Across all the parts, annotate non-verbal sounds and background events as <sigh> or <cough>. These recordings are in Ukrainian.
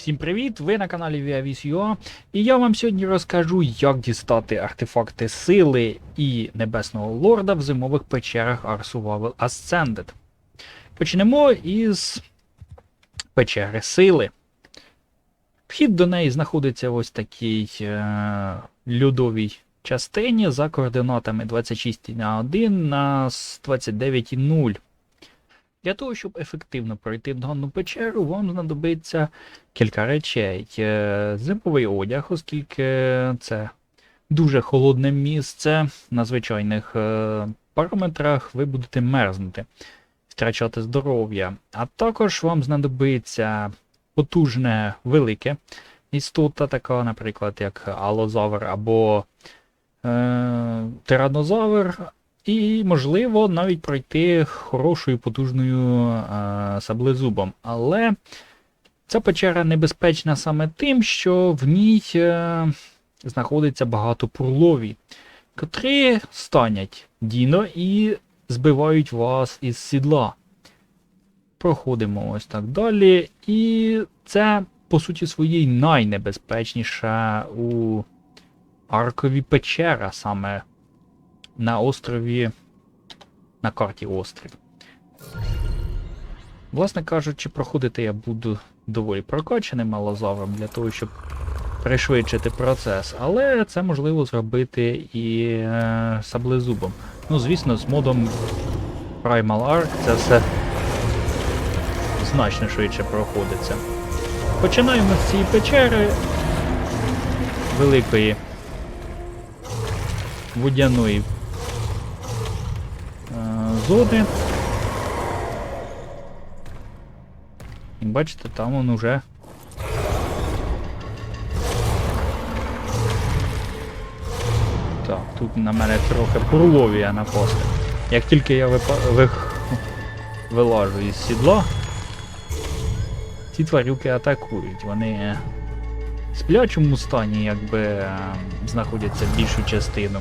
Всім привіт! Ви на каналі ViaVis.ua і я вам сьогодні розкажу, як дістати артефакти сили і Небесного Лорда в зимових печерах Ар Survival Ascended. Почнемо із печери сили. Вхід до неї знаходиться в ось такій е- льодовій частині за координатами 26,1 на 29,0. Для того, щоб ефективно пройти дану печеру, вам знадобиться кілька речей. Зимовий одяг, оскільки це дуже холодне місце. На звичайних е, параметрах ви будете мерзнути, втрачати здоров'я. А також вам знадобиться потужне велике істота, така, наприклад, як алозавр або е, тиранозавр. І, можливо, навіть пройти хорошою потужною е, саблезубом. Але ця печера небезпечна саме тим, що в ній е, знаходиться багато пурлові, котрі станять діно і збивають вас із сідла. Проходимо ось так далі. І це, по суті, своїй найнебезпечніша у аркові печера саме на острові. На карті острів. Власне кажучи, проходити я буду доволі прокачаним алозавром для того, щоб пришвидшити процес, але це можливо зробити і е, саблезубом. Ну, звісно, з модом Primal Arc це все значно швидше проходиться. Починаємо з цієї печери великої водяної зони. І бачите, там он уже. Так, тут на мене трохи пурловія напасти. Як тільки я випа... ви... вилажу із сідла, ці тварюки атакують. Вони в сплячому стані якби е, знаходяться більшу частину.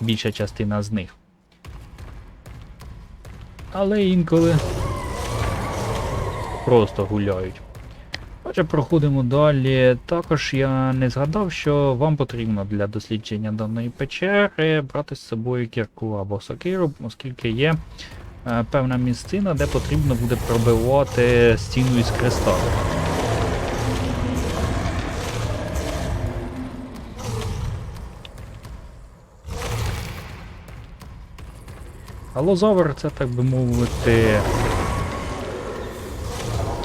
Більша частина з них. Але інколи просто гуляють. Отже, проходимо далі. Також я не згадав, що вам потрібно для дослідження даної печери брати з собою кірку або сокиру, оскільки є е, певна місцина, де потрібно буде пробивати стіну із кристалу. Алозавр це, так би мовити,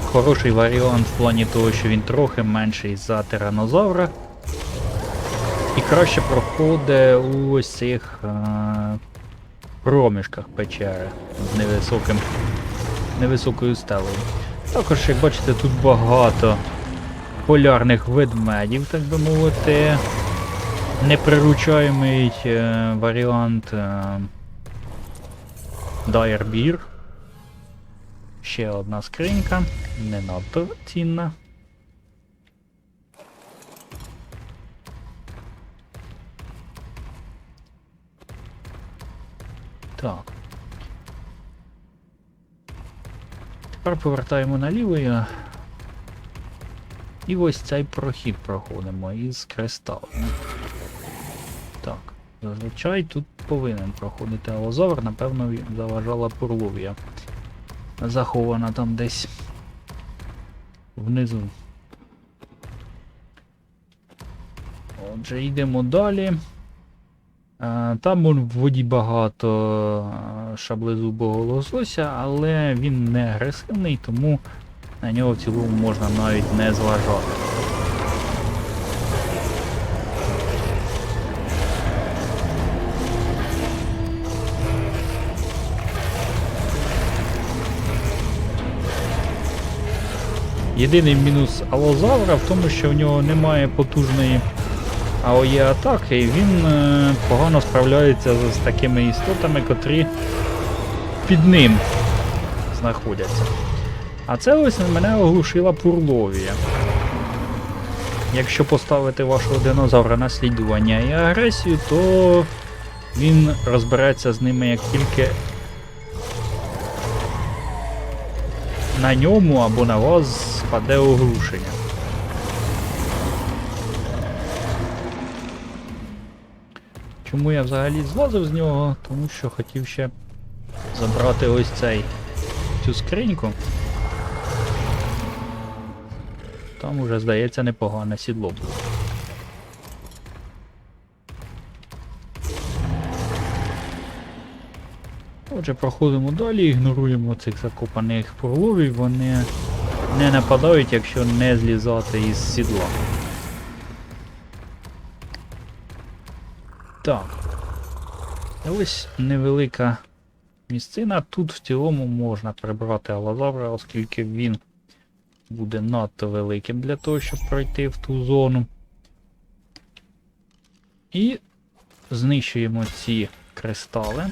хороший варіант в плані того, що він трохи менший за тиранозавра. І краще проходить у ось цих е проміжках печери з невисоким, невисокою стелею. Також, як бачите, тут багато полярних ведмедів, так би мовити. Неприручаємий е варіант. Е Дайрбір. Ще одна скринька. Не надто цінна. Так. Тепер повертаємо наліво і... Ось цей прохід проходимо із кристалу. Так. Зазвичай тут повинен проходити алозавр, напевно, заважала пурловія. Захована там десь внизу. Отже, йдемо далі. Там в воді багато а, шаблезубого лосося, але він не агресивний, тому на нього в цілому можна навіть не зважати. Єдиний мінус алозавра в тому, що в нього немає потужної АОЄ атаки, і він е, погано справляється з, такими істотами, котрі під ним знаходяться. А це ось мене оглушила пурловія. Якщо поставити вашого динозавра на слідування і агресію, то він розбереться з ними як тільки на ньому або на вас спаде оглушення. Чому я взагалі злазив з нього? Тому що хотів ще забрати ось цей цю скриньку. Там уже, здається, непогане сідло було. Отже, проходимо далі, ігноруємо цих закопаних проловів, вони не нападають, якщо не злізати із сідла. Так. Ось невелика місцина. Тут в цілому можна прибрати алазавра, оскільки він буде надто великим для того, щоб пройти в ту зону. І знищуємо ці кристали.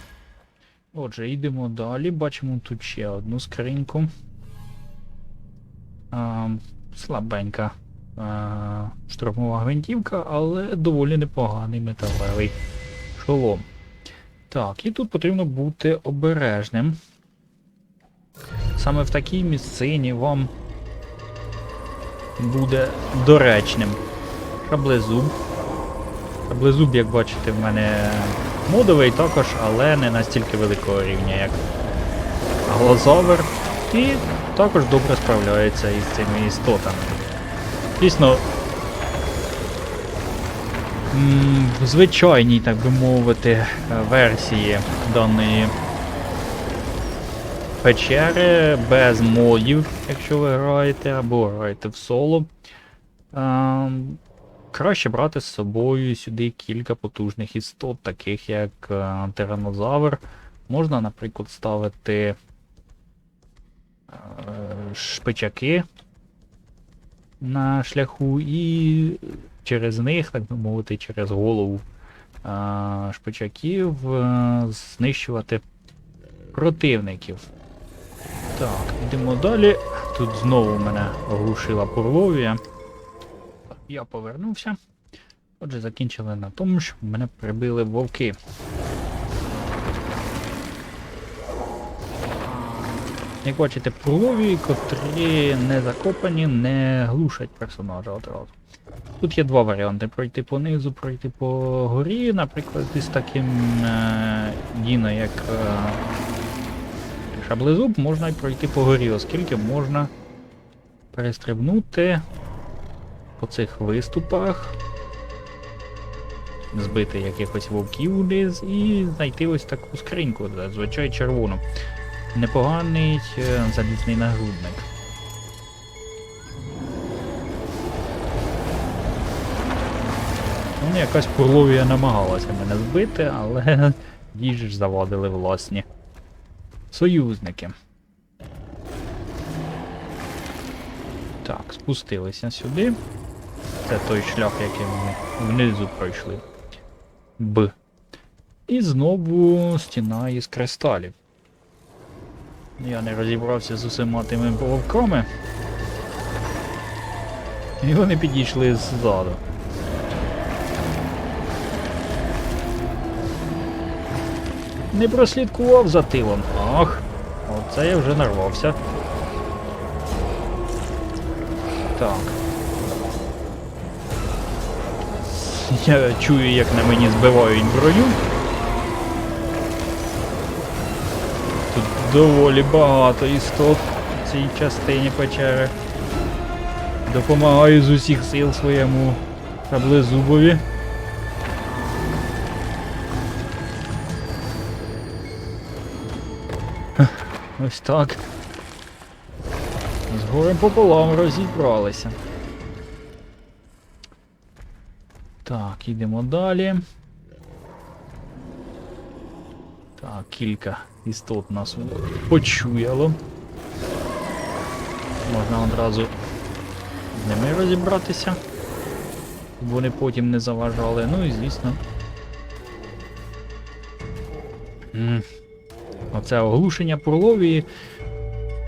Отже, йдемо далі. Бачимо тут ще одну скриньку. А, слабенька а, штурмова гвинтівка, але доволі непоганий металевий шолом. Так, і тут потрібно бути обережним. Саме в такій місцині вам буде доречним шаблезуб. Шаблезуб, як бачите, в мене модовий також, але не настільки великого рівня, як Глазовер. І також добре справляється із цими істотами. Дійсно, в звичайній, так би мовити, версії даної печери без модів, якщо ви граєте, або граєте в соло. Краще брати з собою сюди кілька потужних істот, таких як е, тиранозавр. Можна, наприклад, ставити е, шпичаки на шляху і через них, так би мовити, через голову е, шпичаків знищувати противників. Так, йдемо далі. Тут знову мене оглушила Пурловія. Я повернувся. Отже, закінчили на тому, що мене прибили вовки. Як бачите, пурлові, котрі не закопані, не глушать персонажа одразу. Тут є два варіанти: пройти по низу, пройти по горі, наприклад, із таким е, Діно, як е, шаблезуб, можна й пройти по горі, оскільки можна перестрибнути по цих виступах, збити якихось вовків вниз і знайти ось таку скриньку, зазвичай червону. Непоганий е, залізний нагрудник. Ну, якась пурловія намагалася мене збити, але <laughs> їй ж завадили власні союзники. Так, спустилися сюди. Це той шлях, який ми внизу пройшли. Б. І знову стіна із кристалів. Я не розібрався з усіма тими вовками. І вони підійшли ззаду. Не прослідкував за тилом. Ах, оце я вже нарвався. Так. <laughs> Я чую, як на мені збивають броню. Тут доволі багато істот в цій частині печери. Допомагаю з усіх сил своєму шаблезубові. Ось так. З горем пополам розібралися. Так, йдемо далі. Так, кілька істот нас почуяло. Можна одразу з ними розібратися. Вони потім не заважали. Ну і звісно. Оце оглушення Пурловії.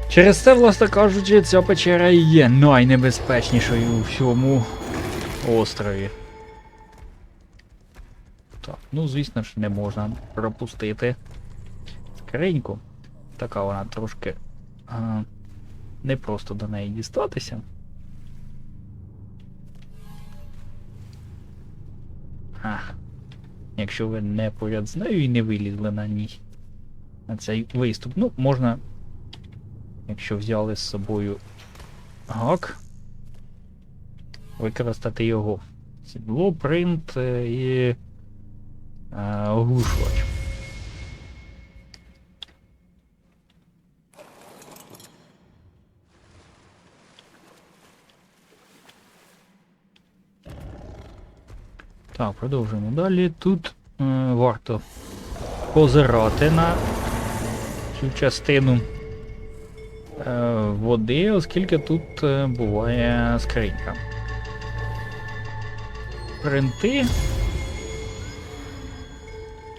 Через це, власне кажучи, ця печера є найнебезпечнішою у всьому острові. Ну звісно ж не можна пропустити скриньку. Така вона трошки а, не до неї дістатися. А, якщо ви не поряд з нею і не вилізли на ній. На цей виступ. Ну, можна, якщо взяли з собою гак, використати його. Сідло, принт е, і е, оглушувач. Так, продовжуємо далі. Тут е, варто позирати на цю частину е, води, оскільки тут е, буває скринька. Принти.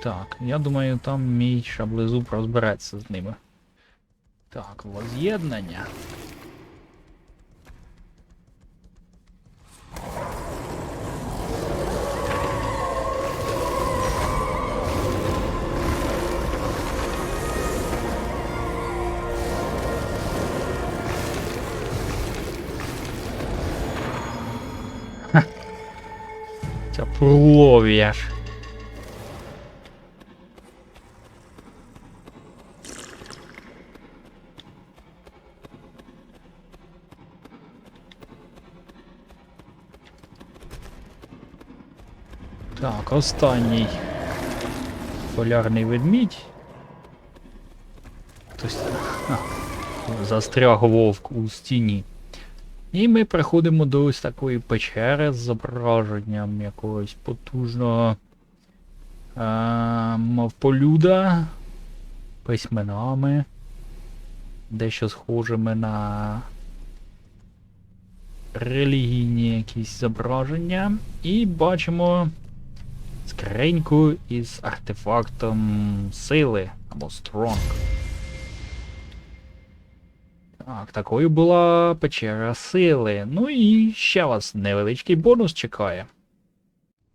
Так, я думаю, там мій шаблезуб розбереться з ними. Так, воз'єднання. Ця ж. Так, останній полярний ведмідь. Хтось а, застряг вовк у стіні. І ми приходимо до ось такої печери з зображенням якогось потужного е, мавполюда, письменами, дещо схожими на релігійні якісь зображення. І бачимо скриньку із артефактом сили або Strong. Так, такою була печера сили. Ну і ще вас невеличкий бонус чекає.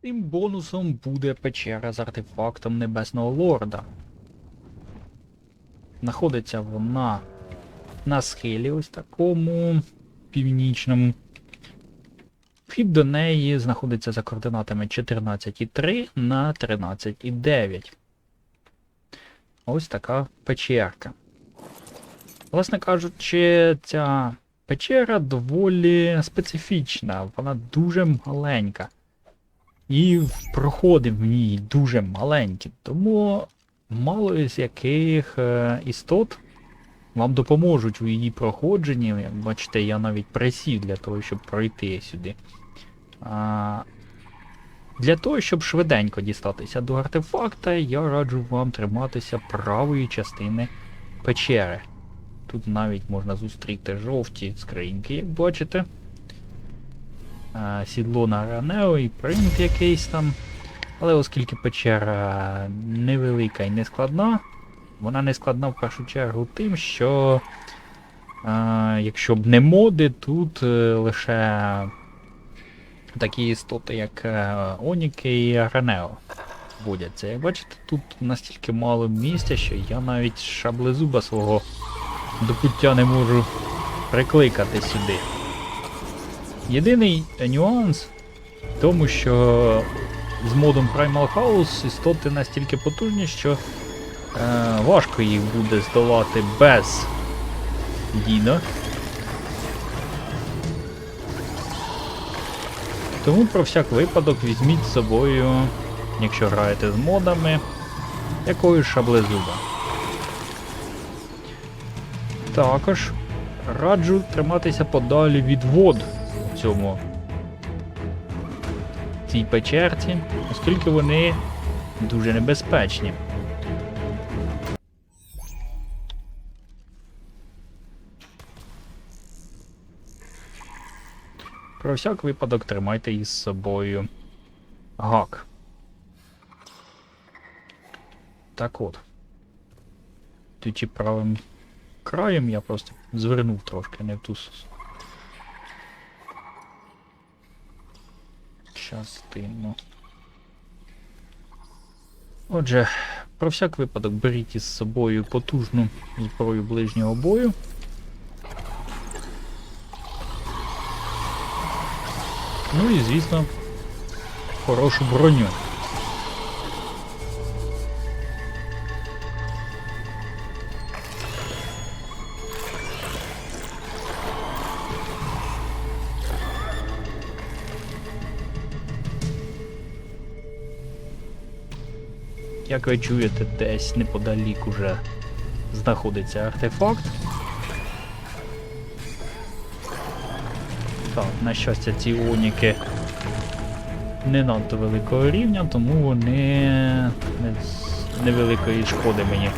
Тим бонусом буде печера з артефактом Небесного Лорда. Знаходиться вона на схилі ось такому північному. Вхід до неї знаходиться за координатами 14,3 на 13,9. Ось така печерка. Власне кажучи, ця печера доволі специфічна, вона дуже маленька. І проходи в ній дуже маленькі, тому мало з яких е, істот вам допоможуть у її проходженні. Бачите, я навіть присів для того, щоб пройти сюди. Для того, щоб швиденько дістатися до артефакта, я раджу вам триматися правої частини печери. Тут навіть можна зустріти жовті скриньки, як бачите. Сідло на Ранео і принт якийсь там. Але оскільки печера невелика і не складна, вона не складна в першу чергу тим, що а, якщо б не моди, тут е, лише такі істоти, як е, Оніки і Ранео будяться. Як бачите, тут настільки мало місця, що я навіть шаблезуба свого до пуття не можу прикликати сюди. Єдиний нюанс в тому, що з модом Primal House істоти настільки потужні, що е, важко їх буде здолати без Діно. Тому про всяк випадок візьміть з собою, якщо граєте з модами, якоюсь шаблезуба. Також раджу триматися подалі від вод в цьому цій печерці, оскільки вони дуже небезпечні. Про всяк випадок тримайте із собою гак. Так от. Тоді правим краєм я просто звернув трошки не в ту частину. Отже, про всяк випадок беріть із собою потужну зброю ближнього бою. Ну і звісно, хорошу броню. Як ви чуєте, десь неподалік уже знаходиться артефакт. На щастя, ці оніки не надто великого рівня, тому вони не невеликої шкоди мені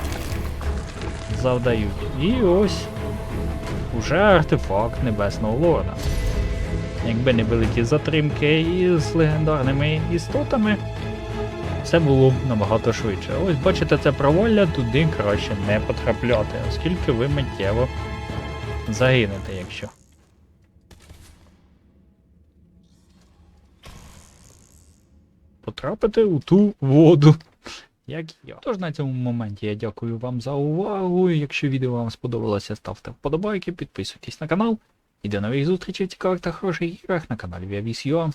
завдають. І ось уже артефакт Небесного Лорда. Якби не великі затримки із легендарними істотами, все було б набагато швидше. Ось бачите, це провалля туди краще не потрапляти, оскільки ви миттєво загинете, якщо. Потрапити у ту воду, як я. Тож на цьому моменті я дякую вам за увагу. Якщо відео вам сподобалося, ставте вподобайки, підписуйтесь на канал. І до нових зустрічей в цікавих та хороших іграх на каналі Viavis.ua.